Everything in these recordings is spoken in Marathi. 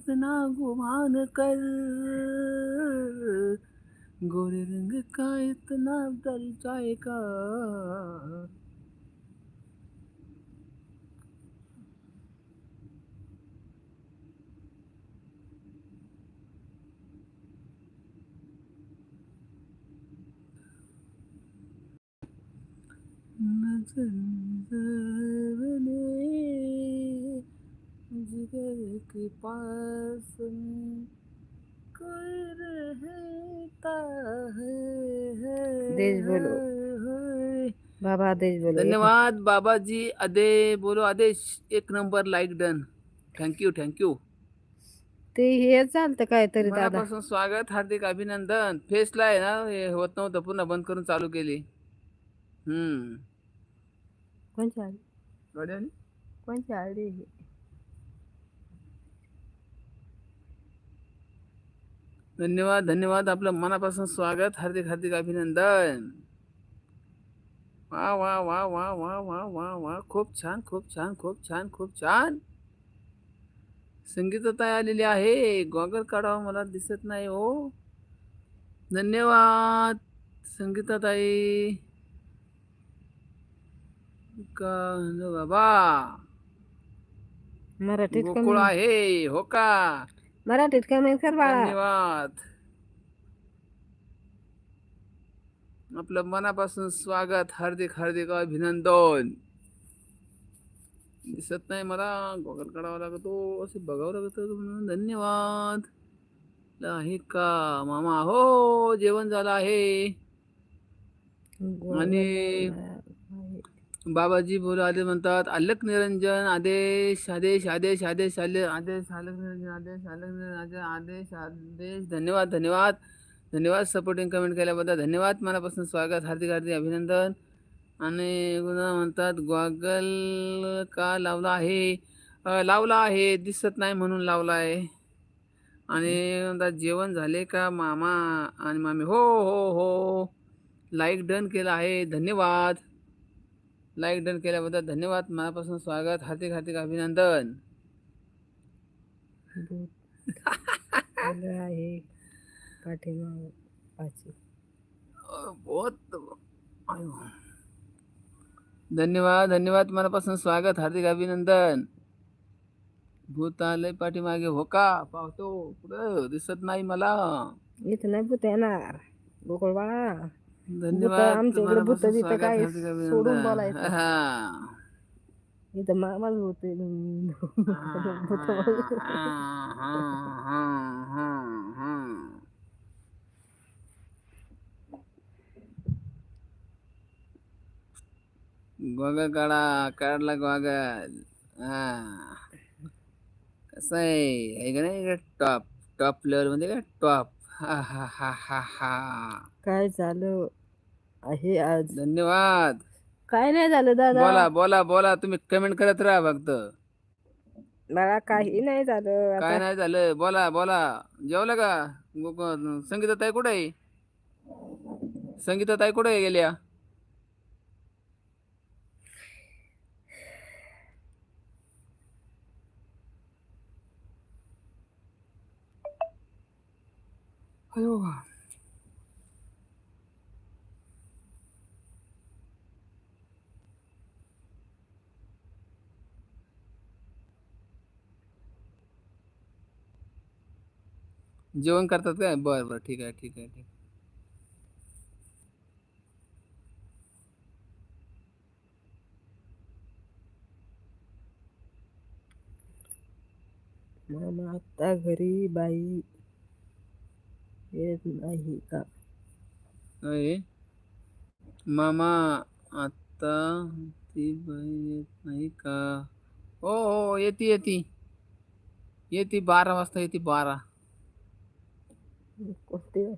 इतना गुमान कर. गोरे रंग का इतना डर जाएगा नजर नजर बने जिगर के पास कोई रहता है, देश बोलो. बाबा आदेश बोलो धन्यवाद बाबाजी अदे बोलो आदेश एक number like done thank you thank you ते हे चालतं काहीतरी दादा। मनापासून स्वागत हार्दिक अभिनंदन। फेसला आहे ना हे होत नव्हतं पुन्हा बंद करून चालू केली। हम्म। कोणची आली गाडी आली? कोणची आली धन्यवाद धन्यवाद. आपलं मनापासून स्वागत. हार्दिक हार्दिक अभिनंदन. वा वा वा वा वा वा वा वा. खूप छान खूप छान खूप छान खूप छान. संगीतताई आलेली आहे. गॉगल काढावा मला दिसत नाही हो. धन्यवाद संगीताताई बाबा. मराठीत गोकुळ आहे हो का? मराठीत कमेंट कर बाळा धन्यवाद आपलं मनापासून स्वागत हार्दिक हार्दिक अभिनंदन दिसत नाही मला गॉगल काढावा लागतो असे बघावं लागत म्हणून धन्यवाद आहे का मामा हो जेवण झालं आहे आणि बाबाजी बोला आदेश म्हणतात अलक निरंजन आदेश आदेश आदेश आदेश आले आदेश अलक निरंजन आदेश अलक निरंजन आदेश आदेश धन्यवाद धन्यवाद धन्यवाद सपोर्टिंग कमेंट केल्याबद्दल धन्यवाद मनापासून स्वागत हार्दिक हार्दिक अभिनंदन. आणि म्हणतात गॉगल का लावला आहे? लावला आहे दिसत नाही म्हणून लावला आहे आणि म्हणतात जेवण झाले का मामा आणि मामी? हो हो हो लाईक डन केला आहे धन्यवाद. लाईक डन केल्याबद्दल धन्यवाद मनापासून स्वागत हार्दिक हार्दिक अभिनंदन आहे बहुत धन्यवाद धन्यवाद मनापासून स्वागत हार्दिक अभिनंदन भूत आलंय पाठीमागे हो का पाहतो कुठं दिसत नाही मला इथं नाही भूत येणार गोकुळ बाळा धन्यवाद आमच्या इकडे भूत मनापासून बित स्वागत काय सोडून बोलायचं. हा. इथं मामाच हा, हा, हा, हा, हा. गॉगल काढा काढला गॉगल. हा. कसं आहे? का नाही टॉप टॉप लेवलमध्ये का? टॉप हा हा हा हा हा. काय झालं? आहे आज. धन्यवाद. काय नाही झालं दादा. बोला बोला बोला. तुम्ही कमेंट करत राहा फक्त. मला काही नाही झालं. काय आता नाही झालं. बोला बोला. जेवलं का? संगीता ताई कुठे आहे? संगीता ताई कुठे गेल्या? अयो. जेवण करतात काय? बरं बरं. ठीक आहे ठीक आहे ठीक आहे. मामा आता घरी बाई येत नाही का? अय मामा आता ती बाई येत नाही का? हो हो येते येते. येते बारा वाजता येते बारा. कोणते?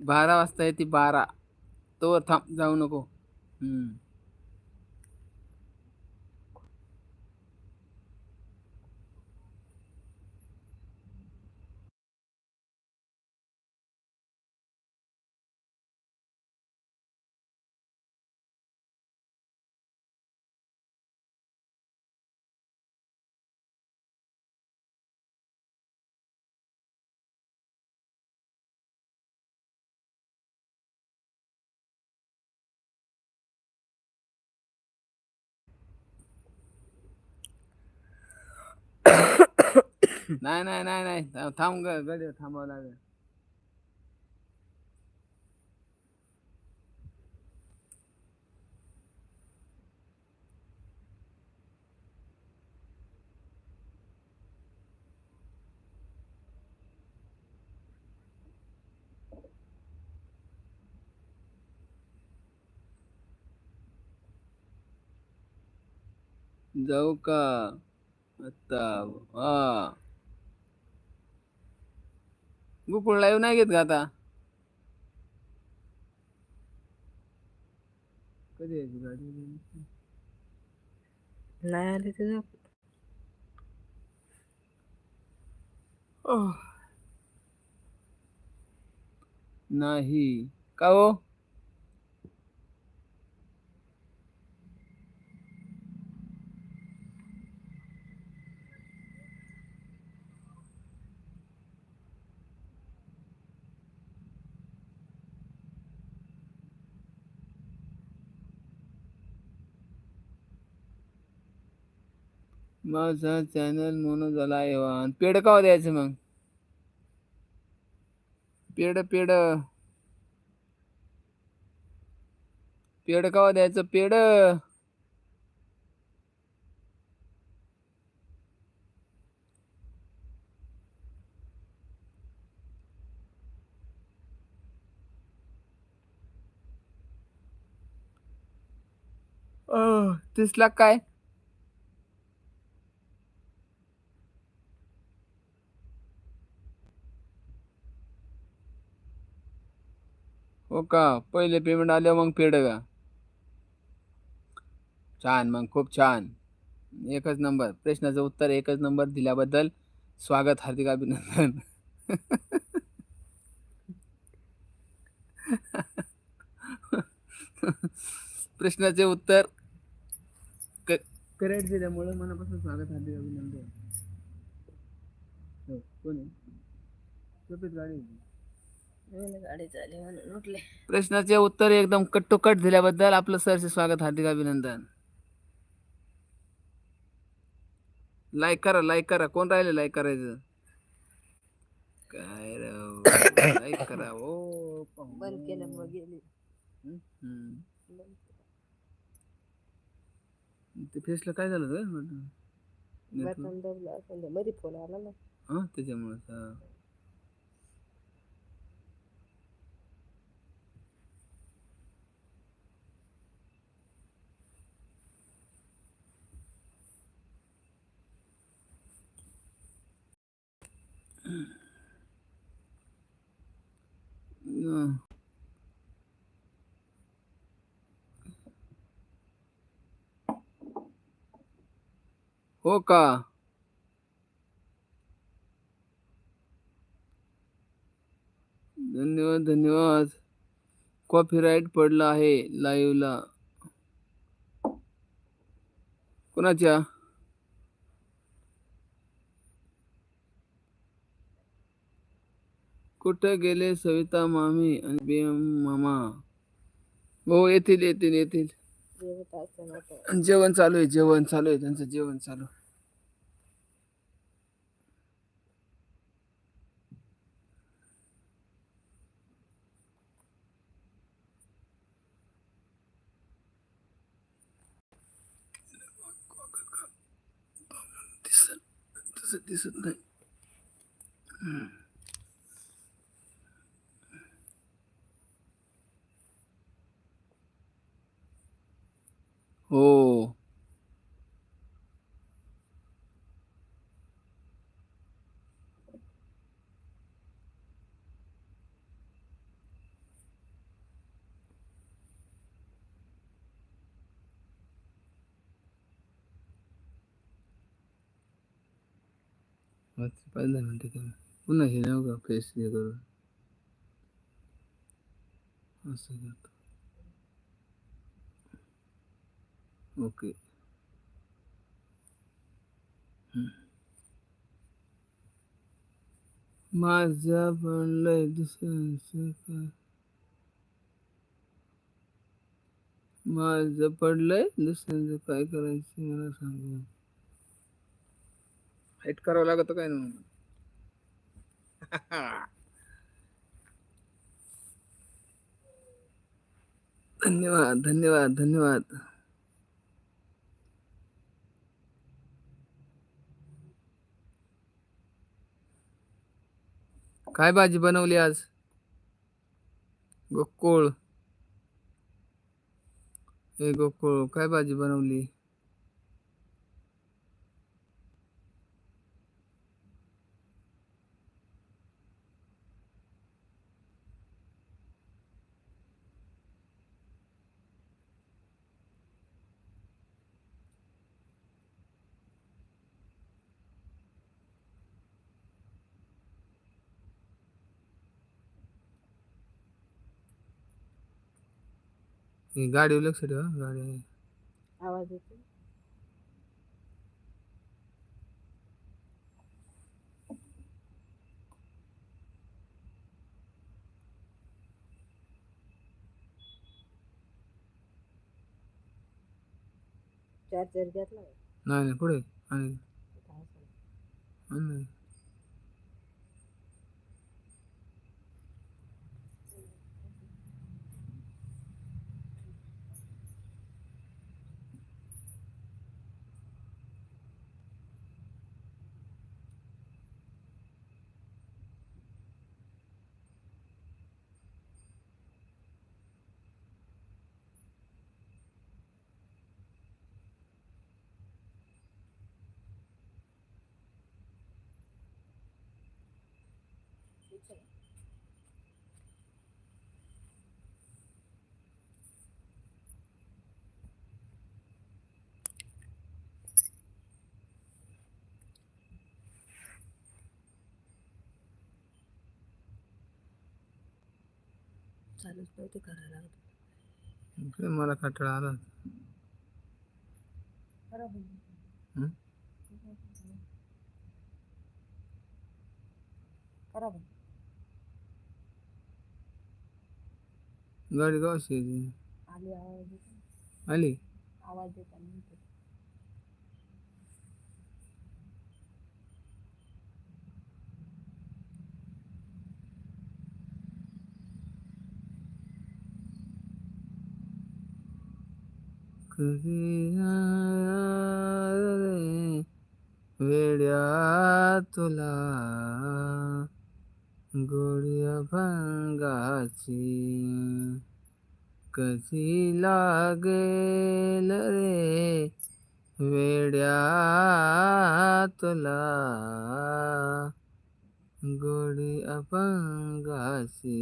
बारा वाजता येते बारा. तोवर थांब जाऊ नको. हम्म. नाही नाही नाही नाही थांब- थांब ग गडी थांबावं लागेल जाऊ का आता हा गोकुळ लाईव्ह नाही घेत का आता? कधी यायची गाडी? नाही आले तुझं ओह. नाही. का हो? माझा चॅनल म्हणून झाला आहे वा. पेड का द्यायचं मग? पेड पेड पेड का द्यायचं? पेड अह, तीस लाख काय? हो का? पहिले पेमेंट आल्यावर मग पेड का? छान मग खूप छान. एकच नंबर प्रश्नाचं उत्तर एकच नंबर दिल्याबद्दल स्वागत हार्दिक अभिनंदन. प्रश्नाचे उत्तर करेक्ट दिल्यामुळे मनापासून स्वागत हार्दिक अभिनंदन. हो, कोण? आहे? गाडी गाडी झाली म्हणून उठले. प्रश्नाचे उत्तर एकदम कट्टोकट दिल्याबद्दल आपलं सरचे स्वागत हार्दिक अभिनंदन. लाईक करा लाईक करा. कोण राहिले लाईक करायचं? काय लाईक करा. ओ बंद केलं मग गेली. ते फेसला काय झालं ग बटन दबलं असं ते मध्ये फोन आला ना. हा त्याच्यामुळे हो का? धन्यवाद धन्यवाद. कॉपीराईट पडला आहे लाईव्हला कोणाच्या? कुठे गेले सविता मामी आणि बीएम मामा? हो येतील येतील येतील. जेवण चालू आहे जेवण चालू आहे त्यांचं जेवण चालू. दिसत दिसत नाही. हो रात्री पाच दहा मिनिटं कमी पुन्हा हे नाव का फेस हे करून असं करतो ओके माझा पडलंय दुसऱ्यांचं काय माझं पडलंय दुसऱ्यांचं काय करायचं मला सांगा हाईट करावं लागत काय ना धन्यवाद धन्यवाद धन्यवाद. काय भाजी बनवली आज? गोकुळ. हे गोकुळ काय भाजी बनवली? हे गाडीवर लक्ष ठेवा गाडी आहे. आवाज येतो चार्जर घेतला? नाही नाही पुढे आणि काय सांगू? आणि चालूच नव्हते करायला मला कंटाळा आला खराब हं? खराब गाडी येते. आली आवाज येतो आली? आवाज येतो रे वेड्या तुला गोड्या भांगाची? कधी लागेल रे वेड्या तुला गोडी अभंगाची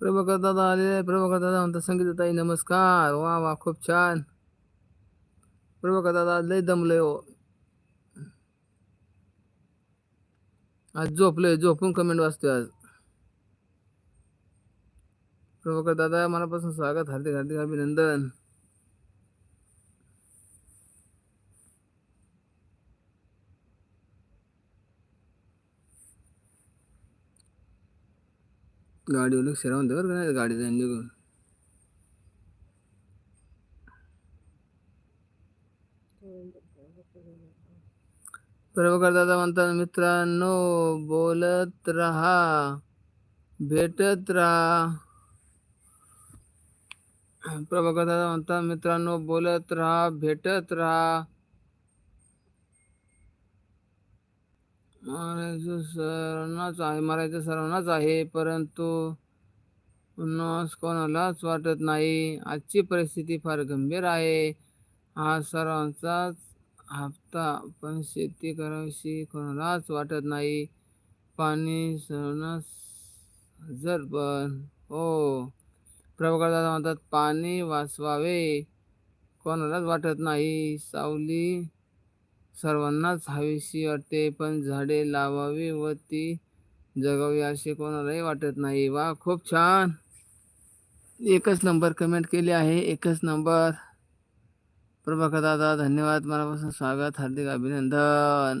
प्रभाकर दादा आलेले आहे. प्रभाकर दादा म्हणतात संगीता ताई नमस्कार. वा वा खूप छान. प्रभाकर दादा लय दमलंय हो. आज झोपलोय झोपून कमेंट वाचतोय आज. प्रभाकर दादा मनापासून स्वागत हार्दिक हार्दिक अभिनंदन. गाडी लक्ष राहून दे बरं का नाही गाडी जाईन निघून प्रभाकर दादा म्हणतात मित्रांनो बोलत राहा भेटत राहा प्रभाकर दादा म्हणतात मित्रांनो बोलत राहा भेटत राहा मारायचं सर्वांनाच आहे मारायचं सर्वांनाच आहे परंतु पुन्हा कोणालाच वाटत नाही. आजची परिस्थिती फार गंभीर आहे. हा सर्वांचाच हप्ता पण शेती करावीशी कोणालाच वाटत नाही. पाणी सर्वांनाच हजर पण हो. प्रभाकर म्हणतात पाणी वाचवावे कोणालाच वाटत नाही. सावली सर्वांनाच हवीशी वाटते पण झाडे लावावी व ती जगावी असे कोणालाही वाटत नाही. वा खूप छान! एकच नंबर कमेंट केली आहे. एकच नंबर. प्रभाकर दादा धन्यवाद. मनापासून स्वागत. हार्दिक अभिनंदन.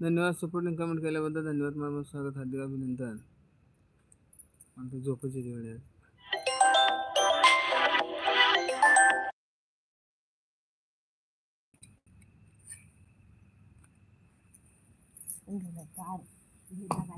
धन्यवाद सपोर्टिंग कमेंट केल्याबद्दल धन्यवाद. मला स्वागत. हार्दिक अभिनंदन. आमच्या झोपायची वेळ आहे गाडी